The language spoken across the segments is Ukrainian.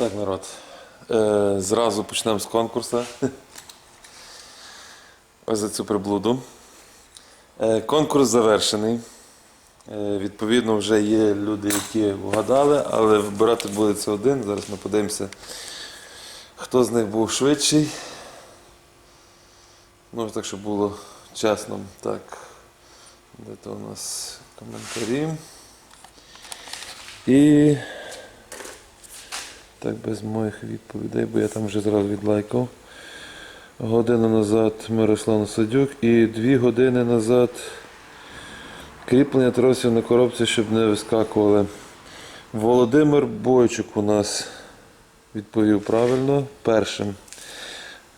Так, народ. Е, зразу почнемо з конкурсу. Ось за цю приблуду. Е, конкурс завершений. Е, відповідно, вже є люди, які вгадали, але вибирати буде це один. Зараз ми подивимося, хто з них був швидший. Ну, так, щоб було чесно. Так. Де то у нас коментарі. І. Так, без моїх відповідей, бо я там вже зразу відлайкав. Годину назад Мирослав Садюк і дві години назад кріплення тросів на коробці, щоб не вискакували. Володимир Бойчук у нас відповів правильно першим.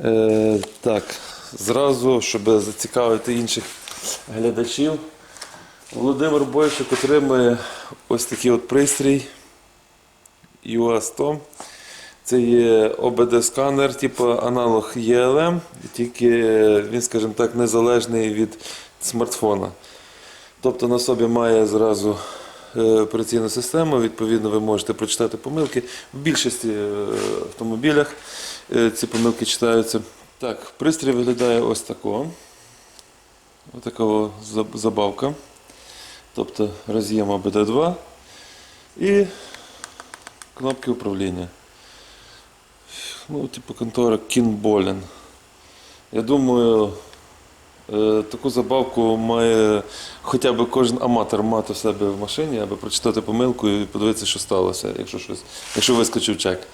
Е, так, зразу, щоб зацікавити інших глядачів, Володимир Бойчук отримує ось такий от пристрій. UA100. Це є ОБД-сканер, типу аналог ELM, тільки він, скажімо так, незалежний від смартфона. Тобто на собі має зразу е, операційну систему, відповідно, ви можете прочитати помилки. В більшості е, автомобілях е, ці помилки читаються. Так, пристрій виглядає ось такого. Ось така забавка. Тобто роз'єм ОБД2 і кнопки управління. Ну, типу контора Кінболен. Я думаю, е, таку забавку має хоча б кожен аматор мати в себе в машині, аби прочитати помилку і подивитися, що сталося, якщо, щось, якщо вискочив чек.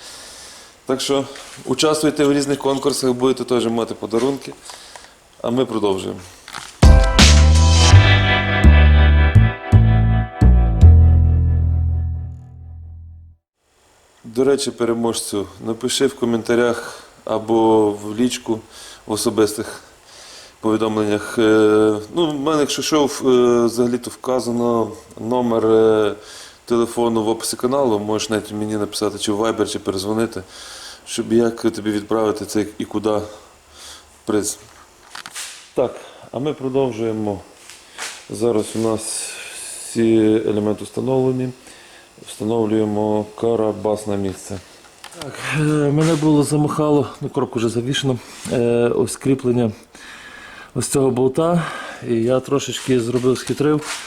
Так що участвуйте в різних конкурсах, будете теж мати подарунки. А ми продовжуємо. До речі, переможцю, напиши в коментарях або в лічку в особистих повідомленнях. Е, Ну, в мене, якщо що, е, взагалі-то вказано номер е, телефону в описі каналу, можеш навіть мені написати чи в Viber, чи перезвонити, щоб як тобі відправити це і куди приз. Так, а ми продовжуємо. Зараз у нас всі елементи встановлені. Встановлюємо карабас на місце. Так, е, мене було замахало, ну коробку вже завішено. Е, ось кріплення ось цього болта. І я трошечки зробив, схитрив.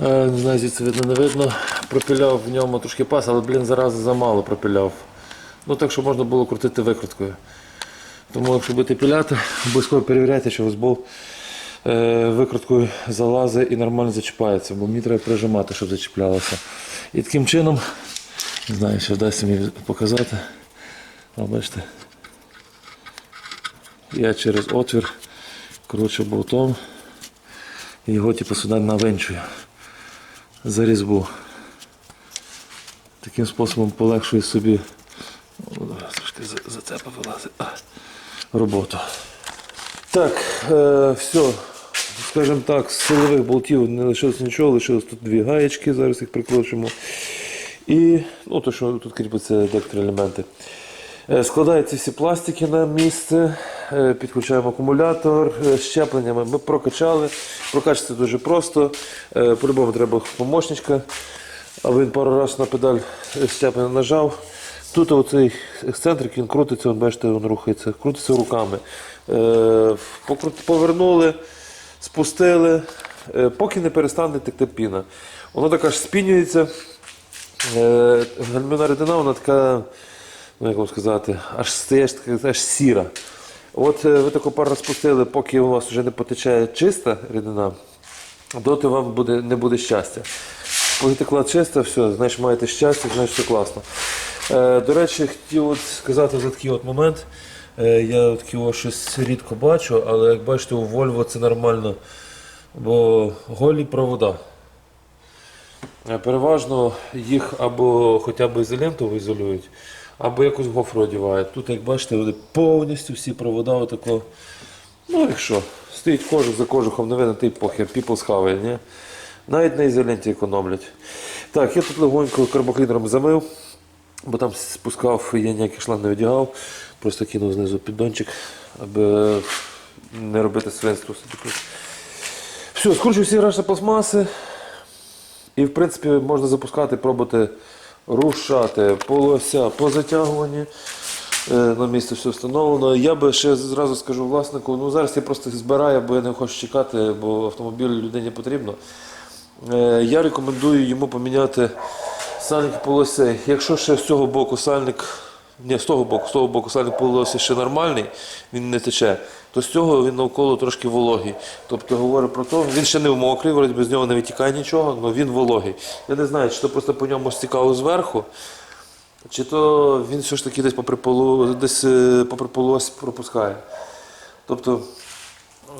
Е, не знаю, звідси видно, не видно. Пропиляв в ньому трошки пас, але, блін, зарази замало пропиляв. Ну так, щоб можна було крутити викруткою. Тому, якщо будете піляти, обов'язково перевіряйте, що ось болт викруткою залазить і нормально зачіпається, бо мені треба прижимати, щоб зачіплялося. І таким чином, не знаю, що вдасться мені показати. О, бачите, я через отвір кручу болтом і його типу, сюди навинчую за різьбу. Таким способом полегшую собі трошки за- зацепа вилазить. Роботу. Так, е, все. Скажімо так, з силових болтів не лишилось нічого, лишилось тут дві гаєчки, зараз їх прикручимо. І ну, то, що тут кріпиться електроелементи. Е, Складаються всі пластики на місце, е, підключаємо акумулятор е, щепленнями. Ми прокачали. Прокачати дуже просто. По-любому треба помощничка. А він пару разів на педаль щеплення нажав. Тут оцей ексцентрик, він крутиться, он, бачите, він рухається, крутиться руками. Повернули, спустили, е, поки не перестане текти піна. Воно так аж спінюється. Е, Гальмівна рідина, вона така, ну як вам сказати, аж стає аж така, сіра. От е, ви таку пару спустили, поки у вас вже не потече чиста рідина, доти вам буде, не буде щастя. Поки текла чиста, все, значить маєте щастя, значить все класно. До речі, хотів от сказати за такий от момент. Е, я такого щось рідко бачу, але як бачите, у Volvo це нормально, бо голі провода. Е, Переважно їх або хоча б ізолентово ізолюють, або якось гофру одягають. Тут, як бачите, вони повністю всі провода отако. Ну, якщо стоїть кожух за кожухом, не видно, ти похер, people схаває, ні? Навіть на ізоленті економлять. Так, я тут легонько карбоклінером замив, бо там спускав, я ніяких шланг не одягав, просто кинув знизу піддончик, аби не робити свинство. Все, скручую всі решта пластмаси. І в принципі можна запускати, пробувати рушати. Полося по затягуванні. Е, На місце все встановлено. Я би ще зразу скажу власнику, ну зараз я просто збираю, бо я не хочу чекати, бо автомобіль людині потрібно. Е, Я рекомендую йому поміняти сальник полоси. Якщо ще з цього боку сальник, ні, з того боку, з того боку сальник полоси ще нормальний, він не тече, то з цього він навколо трошки вологий. Тобто говорю про те, він ще не мокрий, вроді без нього не витікає нічого, але він вологий. Я не знаю, чи то просто по ньому стікало зверху, чи то він все ж таки десь попри полу, десь е, попри полось пропускає. Тобто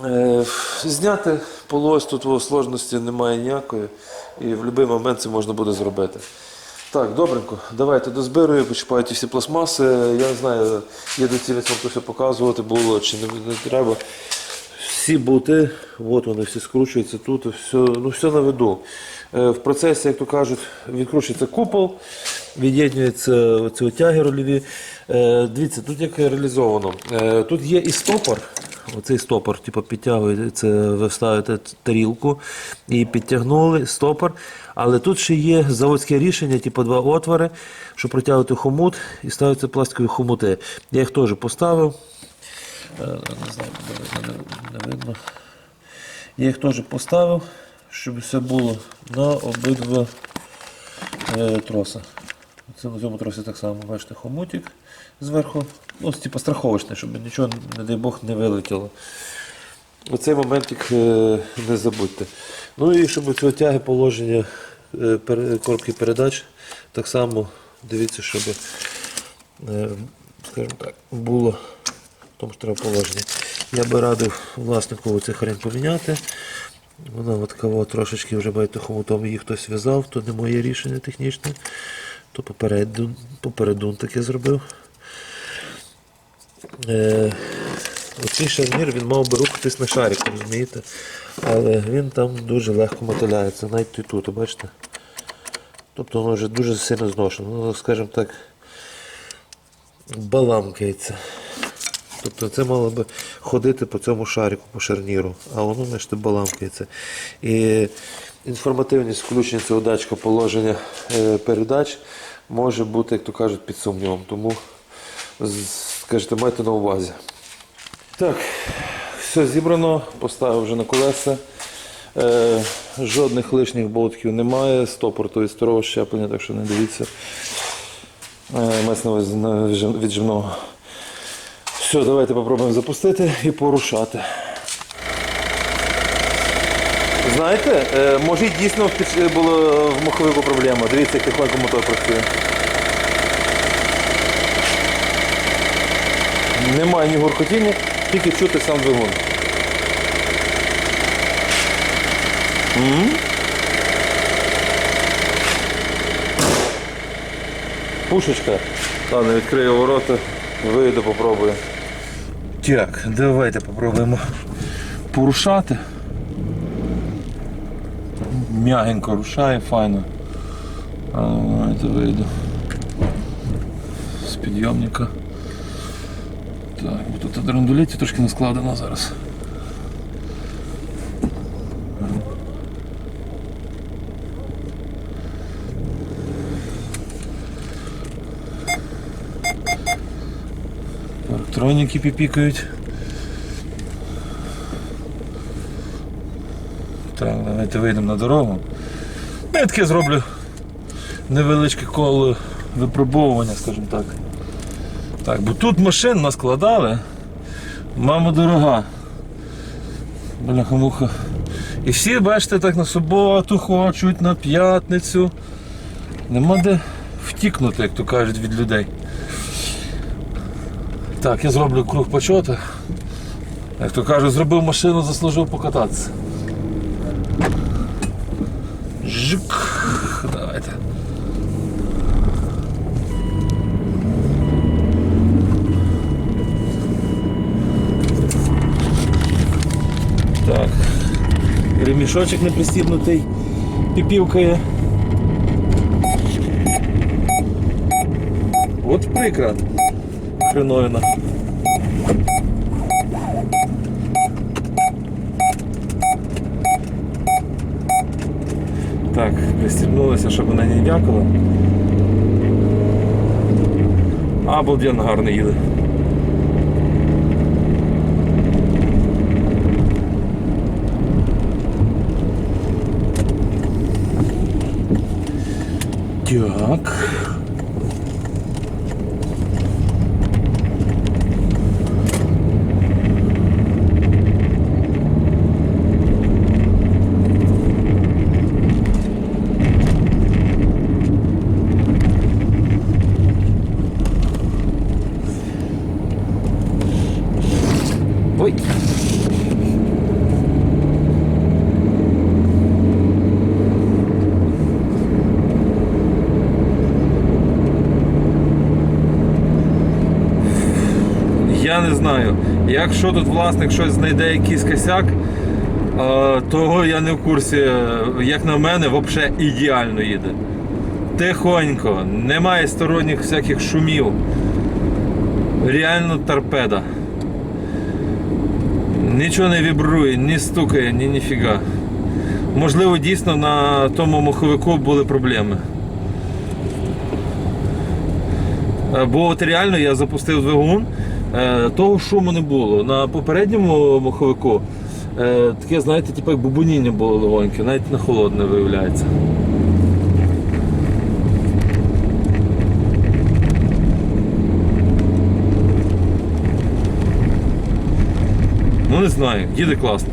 Е, Зняти полось тут о, сложності немає ніякої, і в будь-який момент це можна буде зробити. Так, добренько, давайте дозбирую, почіпаю ті всі пластмаси. Я не знаю, є доцільність вам все показувати було чи не, не треба. Всі болти, от вони всі скручуються тут, все, ну, все на виду. Е, В процесі, як то кажуть, відкручується купол, від'єднюються ці тяги рольові. Е, Дивіться, тут як реалізовано. Е, Тут є і стопор. Оцей стопор, типу, підтягуєте, ви вставите тарілку і підтягнули стопор. Але тут ще є заводське рішення, типу два отвори, щоб протягувати хомут і ставляться пластикові хомути. Я їх теж поставив. Е, Не знаю, не, видно. Я їх теж поставив, щоб все було на обидва троса. Це на цьому тросі так само, бачите, хомутик зверху. Ну, типу страховочний, щоб нічого, не дай Бог, не вилетіло. Оцей моментик е, не забудьте. Ну і щоб цього тяги положення е, коробки передач, так само дивіться, щоб е, скажімо так, було в тому ж треба положення. Я би радив власнику цю хрень поміняти. Вона от така трошечки вже бачите, хомутом її хтось в'язав, то не моє рішення технічне. То попереду, попереду таке зробив. Е, оцей шарнір він мав би рухатись на шарику, розумієте? Але він там дуже легко мотиляється, навіть і тут, бачите? Тобто воно вже дуже сильно зношено. Ну, скажімо так, баламкається. Тобто це мало би ходити по цьому шарику, по шарніру, а воно бачите, баламкається. І інформативність включення цього датчика положення е, передач може бути, як то кажуть, під сумнівом. Тому скажете, майте на увазі. Так, все зібрано, поставив вже на колеса. Е, жодних лишніх болтків немає, стопор то від старого щеплення, так що не дивіться. Е, увазі віджимного. Все, давайте попробуємо запустити і порушати. Знаєте, е, може дійсно було в маховику проблема. Дивіться, як тихонько мотор працює. Немає ні гуркотіння, тільки чути сам двигун. М? Пушечка. Ладно, відкрию ворота, вийду, попробую. Так, давайте попробуємо порушати. М'ягенько рушає, файно. А, давайте вийду. З підйомника. Так, бо тут драндуліті трошки не складено зараз. Електроніки піпікають. Так, давайте вийдемо на дорогу. Я таке зроблю невеличке коло випробовування, скажімо так. Так, бо тут машин наскладали. Мама дорога. Бляха-муха. І всі, бачите, так на суботу хочуть, на п'ятницю. Нема де втікнути, як то кажуть, від людей. Так, я зроблю круг почота. Як то кажуть, зробив машину, заслужив покататися. Жик. Давайте. Так. Ремішочок не пристібнутий, піпівкає. От прикро. Хреновина. Так, пристібнулося, щоб вона не дякала. Обалденно гарно їде. Так. Ой. Я не знаю. Якщо тут власник щось знайде якийсь косяк, того я не в курсі. Як на мене, взагалі ідеально їде. Тихонько, немає сторонніх всяких шумів. Реально торпеда. Нічого не вібрує, ні стукає, ні ніфіга. Можливо, дійсно на тому маховику були проблеми. Бо от реально я запустив двигун, того шуму не було. На попередньому маховику е, таке, знаєте, типу як бубоніння було легоньке, навіть на холодне виявляється. Ну не знаю, їде класно.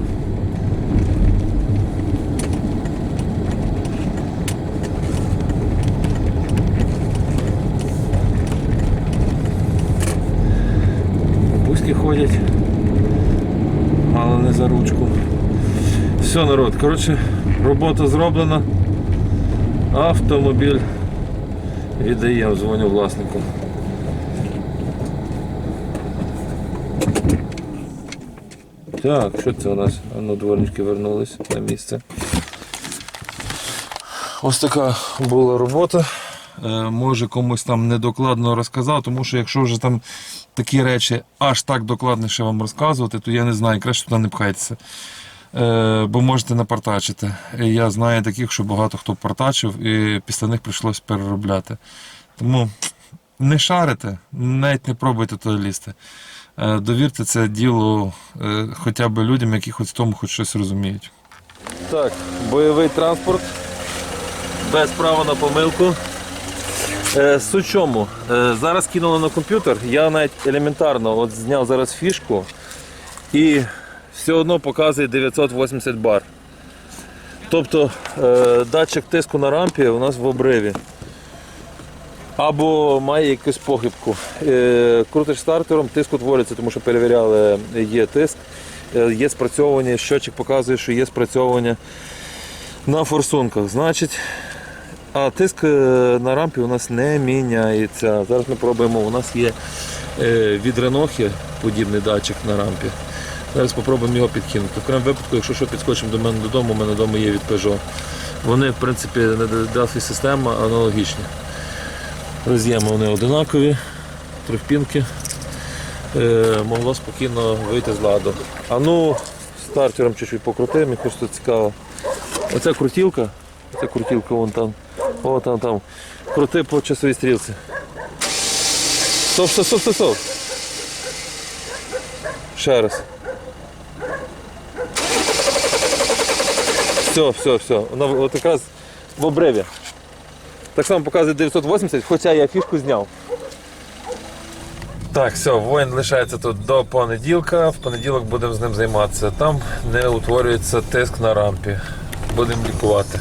Бабуськи ходять, але не за ручку. Народ, коротше, робота зроблена. Автомобіль віддаємо, дзвоню власнику. Так, що це у нас? А Ну, дворнички вернулись на місце. Ось така була робота. Е, Може комусь там недокладно розказав, тому що якщо вже там такі речі аж так докладніше вам розказувати, то я не знаю, краще туди не пхайтеся. Е, Бо можете напартачити. І Я знаю таких, що багато хто партачив, і після них прийшлось переробляти. Тому не шарите, навіть не пробуйте туди лізти. Е, Довірте це діло е, хоча б людям, які хоч в тому хоч щось розуміють. Так, бойовий транспорт без права на помилку. Суть в чому? Зараз кинули на комп'ютер, я навіть елементарно от зняв зараз фішку і все одно показує 980 бар. Тобто е, датчик тиску на рампі у нас в обриві. Або має якусь похибку. Е, Крутиш стартером, тиск утворюється, тому що перевіряли, є тиск, е, є спрацьовування, щотчик показує, що є спрацьовування на форсунках. Значить, а тиск на рампі у нас не міняється. Зараз ми пробуємо, у нас є від Ренохи подібний датчик на рампі. Зараз спробуємо його підкинути. В крайньому випадку, якщо що підскочимо до мене додому, у мене вдома є від Peugeot. Вони, в принципі, Delphi система аналогічні. Роз'єми вони одинакові, трьохпінки. Е, могло спокійно вийти з ладу. А ну, стартером чуть-чуть покрутимо, мені просто цікаво. Оця крутілка, оця крутілка вон там. О, там, там. Крути по часовій стрілці. Стоп, стоп, стоп, стоп, стоп. Ще раз. Все, все, все. Вона от якраз в обриві. Так само показує 980, хоча я фішку зняв. Так, все, воїн лишається тут до понеділка. В понеділок будемо з ним займатися. Там не утворюється тиск на рампі. Будемо лікувати.